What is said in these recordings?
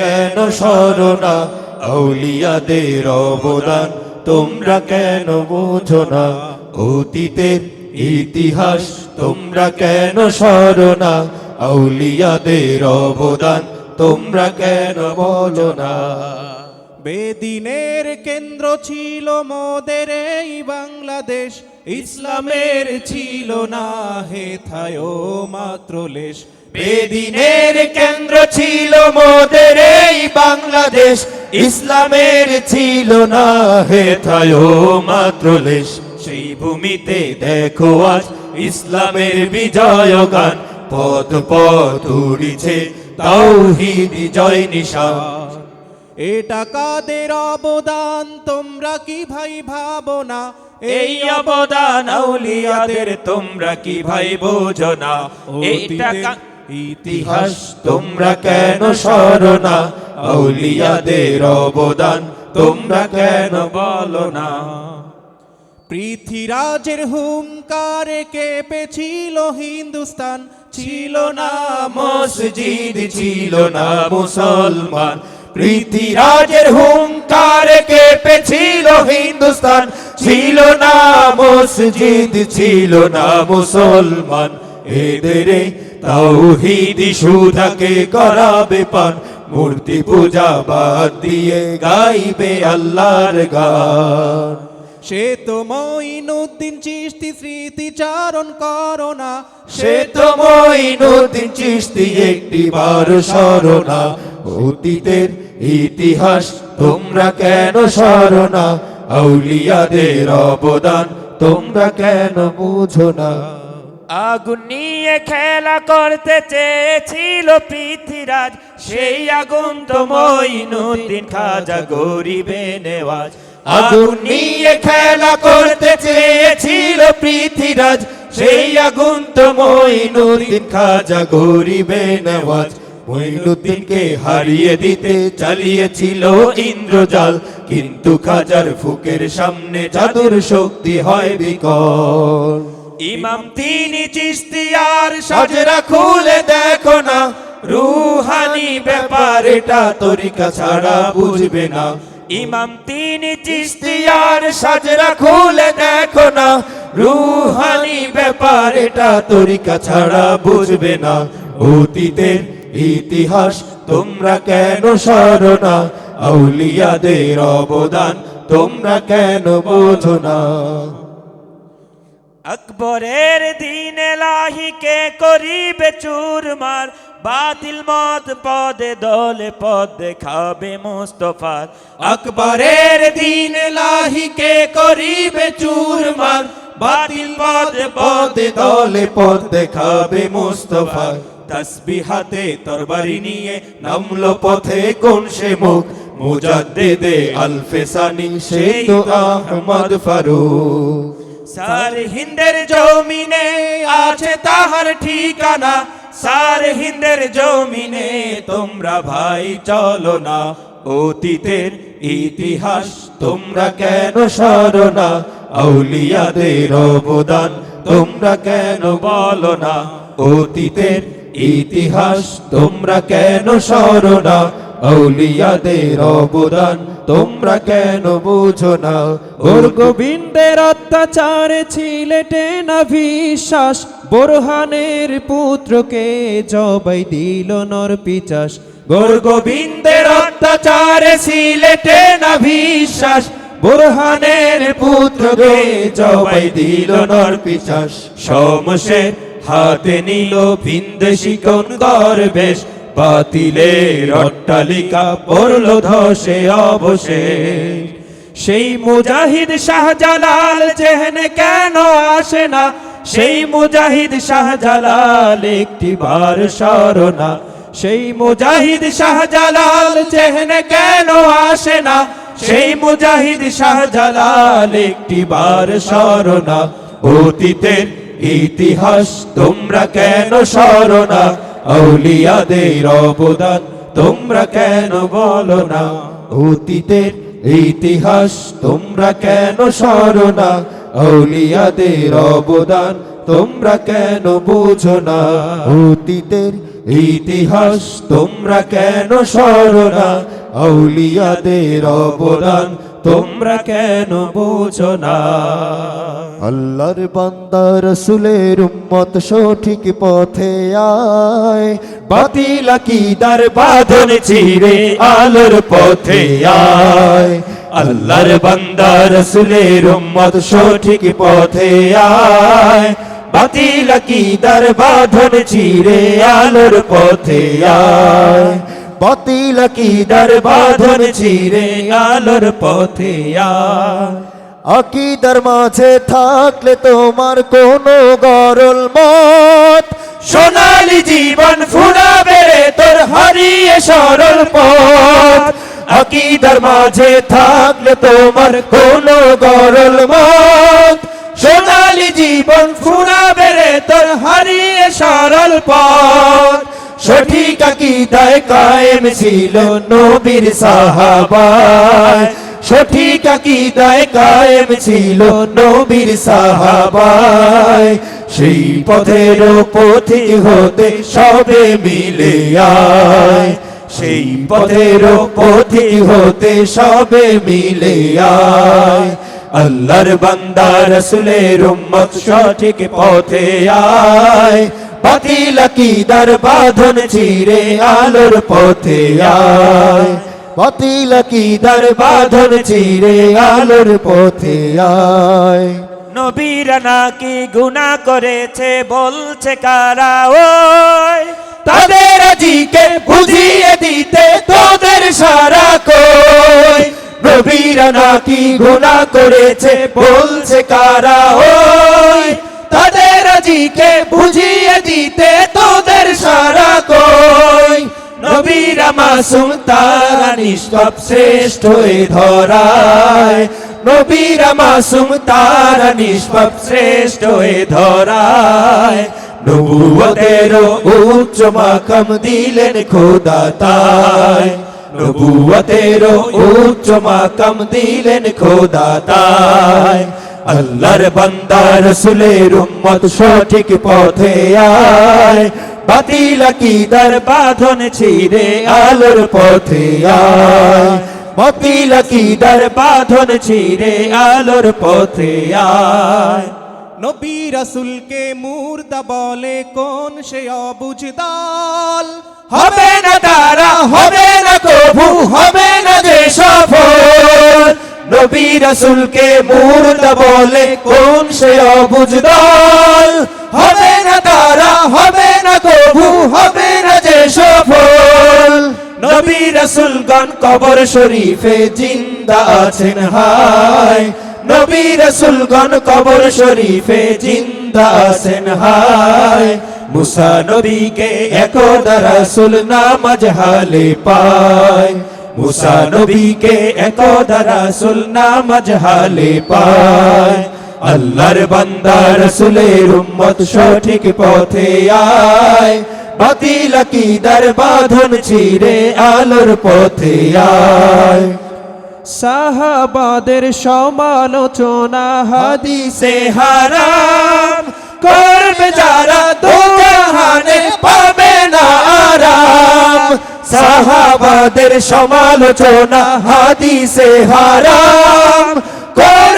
কেন স্মরণা আউলিয়াদের অবদান তোমরা কেন বোঝো না? অতীতের ইতিহাস তোমরা কেন স্মরণা আউলিয়াদের অবদান তোমরা কেন বোঝো না? বেদিনের কেন্দ্র ছিল মোদের এই বাংলাদেশ, ইসলামের ছিল না হেথায় মাত্র লেশ। বেদিনের কেন্দ্র ছিল মোদের এই বাংলাদেশ ইসলামের ছিল না হেথায় মাত্র লেশ সেই ভূমিতে দেখো আজ ইসলামের বিজয় গান পথ পথ উড়িছে তাওহীদ জয় নিশান। এটা কাদের অবদান তোমরা কি ভাই ভাবো না? এই অবদান আউলিয়াদের তোমরা কি ভাই বোঝো না? এটা ইতিহাস তোমরা কেন স্মরণা আউলিয়াদের অবদান তোমরা কেন বলো না? পৃথিরাজের হুঙ্কারে কেঁপেছিল হিন্দুস্তান। ছিল না মসজিদ, ছিল না মুসলমান। পৃথিরাজের হুঙ্কার কেঁপেছিল হিন্দুস্তান। ছিল না মসজিদ, ছিল না মুসলমান। এদের তাওহিদি সুধাকে করাবে পান। মূর্তি পূজা বাদ দিয়ে গাইবে আল্লাহর গান। সে তো মঈনুদ্দিন চিস্তি স্মৃতিচারণ করো না সে তো মঈনুদ্দিন চিশতি একটি বার স্মরণা অতীতের ইতিহাস তোমরা কেন স্মরণা আউলিয়াদের অবদান তোমরা কেন বুঝো না? আগুন নিয়ে খেলা করতে চেয়েছিল পৃথিরাজ। সেই আগুন তো মঈনুদ্দিন খাজা গরিবে নেওয়াজ। আগুন নিয়ে খেলা করতে চেয়েছিল পৃথিরাজ। সেই আগুন তো মঈনুদ্দিন খাজা গরিবে নেওয়াজ। মঈনুদ্দিনকে হারিয়ে দিতে চালিয়েছিল ইন্দ্রজাল। কিন্তু খাজার ফুকের সামনে জাদুর শক্তি হয় বিকল। ইমাম তিনি চিস্তিয়ার সাজরা খুলে দেখো না। রুহানি ব্যাপার এটা তরিকা ছাড়া বুঝবে না। ইমাম তিনি চিস্তিয়ার সাজরা খুলে দেখো না। রুহানি ব্যাপার এটা তরিকা ছাড়া বুঝবে না। অতীতের ইতিহাস তোমরা কেন স্মরণা আউলিয়াদের অবদান তোমরা কেন বোঝো না? আকবরের দিন লাহিকে করিবে চুরমার বাতিল মত পদে দলে পদ দেখাবে মুস্তফার। আকবরের দিন লাহিকে করিবে চুরমার বাতিল পদে পদে দলে পদ দেখাবে মুস্তফা তসবিহাতে তরবারি নিয়ে নামলো পথে কোন সে মুখ? মুজাদ্দেদে আলফেসানি সে তো আহমদ ফারুক। সার হিন্দের জমিনে আছে তাহার ঠিকানা। সার হিন্দের জমিনে তোমরা ভাই চলো না। অতীতের ইতিহাস তোমরা কেন স্মরণা আউলিয়াদের অবদান তোমরা কেন বলো না? অতীতের ইতিহাস তোমরা কেন স্মরণা আউলিয়াদের অবদান তোমরা কেন বুঝো না? ওর গোবিন্দের অত্যাচারে ছিলেটে না বিশ্বাস বোরহানের পুত্রকে জবাই দিল নর পিচাস। গোর গোবিন্দের অত্যাচারে সিলেটে না বিশ্বাস বোরহানের পুত্রকে জবাই দিল নর পিচাস। সমসে হাতে নিল ভিন্দেশি কোন গর্বেশ বাতিলের অট্টালিকা পড়ল ধসে অবশেষ। সেই মুজাহিদ শাহজালাল চেহনে কেন আসে না? সেই মুজাহিদ শাহজালাল একটি বার স্মরণা সেই মুজাহিদ শাহজালাল চেহনে কেন আসে না? সেই মুজাহিদ শাহজালাল একটি বার স্মরণা অতীতের ইতিহাস তোমরা কেন স্মরণা আউলিয়াদের অবদান, তোমরা কেন বলো না? অতীতের ইতিহাস তোমরা কেন স্মরণা আউলিয়াদের অবদান, তোমরা কেন বুঝো না? অতীতের ইতিহাস তোমরা কেন সরনা আউলিয়াদের অবদান, তোমরা কেন বোঝো না? আল্লাহর বান্দা রসুলের উম্মত সঠিক পথে আয়। বাতিল আকিদার বাঁধন চিরে আলোর পথে আয়। আল্লাহর বান্দা রসুলের উম্মত সঠিক পথে আয়। বাতিল আকিদার বাঁধন চিরে আলোর পথে আয়। বাতিল আকিদার বাঁধন চিরে আলোর পথে আয়। আকিদার মাঝে থাকলে তোমার কোনো গরল মত? সোনালি জীবন ফুরাবে বেড়ে তোর হারিয়ে সরল পথ। আকিদার মাঝে থাকলে তোমার কোনো গরল মত? সোনালি জীবন ফুরা বেড়ে তোর হারিয়ে সরল পথ। সঠিক আকিদায় কায়েম ছিল নবীর সাহাবায়। সঠিক আকিদায় কায়েম ছিল নবীর সাহাবায় সেই পথের পথিক হতে সবে মিলে আয়। সেই পথের পথিক হতে সবে মিলে আয়। আল্লাহর বান্দা রসুলের উম্মত সঠিক পথে আয়। বাতিল আকিদার বাঁধন চিরে আলোর পথে আয়। বাতিল আকিদার বাঁধন চিরে আলোর পথে আয়। নবীরা নাকি গুনাহ করেছে, বলছে কারা ওই? তাদের আজিকে বুঝিয়ে দিতে তোদের সারা কই? নবীরা নাকি গুনাহ করেছে, বলছে কারা ওই? তাদের আজিকে বুঝিয়ে দিতে তোদের সারা কই? নবীরা মাসুম তারা নিষ্পাপ শ্রেষ্ঠ ধরায়। নবীরা মাসুম তারা নিষ্পাপ শ্রেষ্ঠ ধরায়। নবুয়তের উচ্চ মাকাম দিলেন খোদা তাই। নবুয়তের উচ্চ মাকাম দিলেন খোদা তাই। আল্লাহর বান্দা রসুলের উম্মত সঠিক পথে আয়। বাতিল আকিদার বাঁধন ছিঁড়ে আলোর পথে আয়। বাতিল আলোর পথে আয়। নবী মুর্দা বলে কোন সে অবুঝ হবে না তারা, হবে না কবু হবে না যে সফল। নবী রাসুলকে মুর্দা বলে কোন সে দল? হবে তারা হবে না কবু হবে না যে সফল। নবী রাসুলগণ কবর শরীফে জিন্দা আছেন হায়। নবী রাসুলগণ কবর শরীফে জিন্দা আছেন হায়। মুসা নবীকে একদা রাসুল নামাজ হালে পায়। মুসা নবীকে একদা রাসুল নামাজ হালে পায়। আল্লাহর বান্দা রাসুলের উম্মত সঠিক পথে আয়। বাতিল আকিদার বাঁধন ছিঁড়ে আলোর পথে আয়। সাহাবাদের সমালোচনা হাদিসে হারাম। করবে যারা দোকানে পাবে না আরাম। সাহাবাদের সমালোচনা হাদিসে হারাম।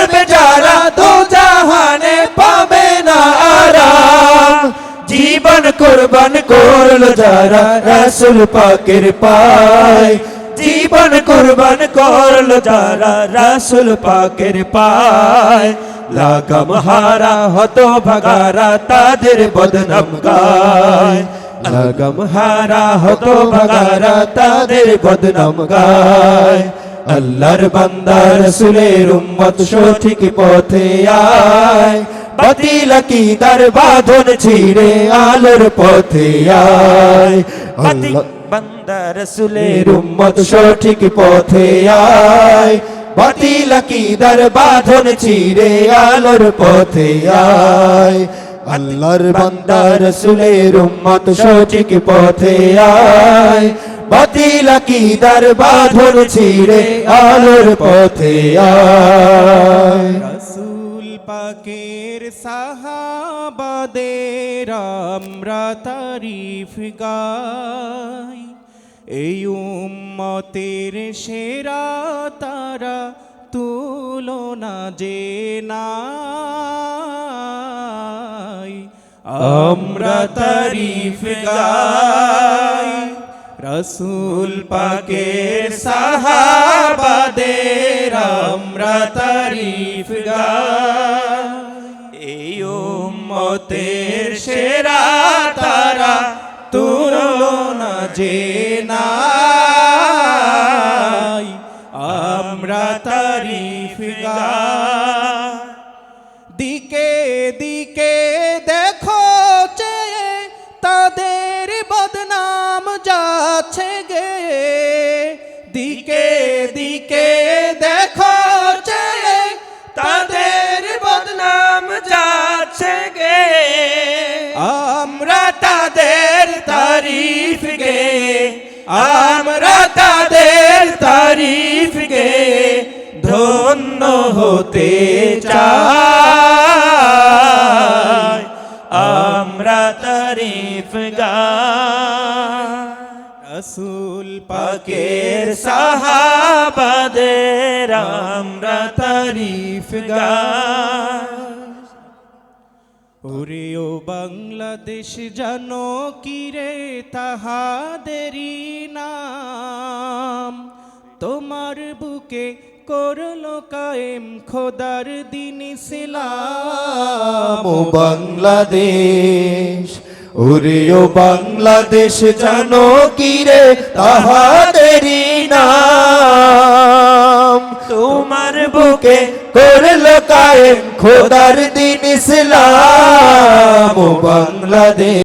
করবে যারা, দো জাহানে পাবে না আরাম জীবন কোরবান করল যারা, রাসুল পাকের পায়। জীবন কোরবান করল যারা, রাসুল পাকের পায়। লাগাম হারা হত ভাগারা তাদের বদনাম গায়। লাগাম হারা হত ভাগারা তাদের বদনাম গায়। আল্লাহর বান্দা রসুলের উম্মত সঠিক পথে আয়। বাতিল আকিদার বাঁধন ছিঁড়ে আলোর পথে আয়। আল্লাহ বান্দা রসুলের উম্মত সঠিক পথে আয়। বাতিল আকিদার বাঁধন চিরে আলোর পথে আয়। আল্লাহর বান্দা রসুলের উম্মত সঠিক পথে আয়। বাতিল আকিদার বাঁধন চিরে আলোর পথে রাসূল পাকের সাহাবাদের আমরা তারিফ গাই। এই উম্মতের সেরা তারা তুলনা যে নাই। আমরা তারিফ গাই। রসুল পাকের সাহাবাদের আমরা তারিফ এই উম্মতের সেরা তারা তুলনা যে নাই আমরা তাদের তারিফ গে ধন্য হতে চাই। আমরা তারিফ গাই রসুল পাকের সাহাবাদের আমরা তারিফ গাই ওরে ও বাংলাদেশ জানো কিরে তাহাদেরই নাম? তোমার বুকে করল কায়েম খোদার দিন ও বাংলাদেশ ওরে ও বাংলাদেশ জানো কি রে তাহাদেরই নাম? তোমার বুকে করল কায়েম খোদার দিন ইসলাম বাংলাদেশ।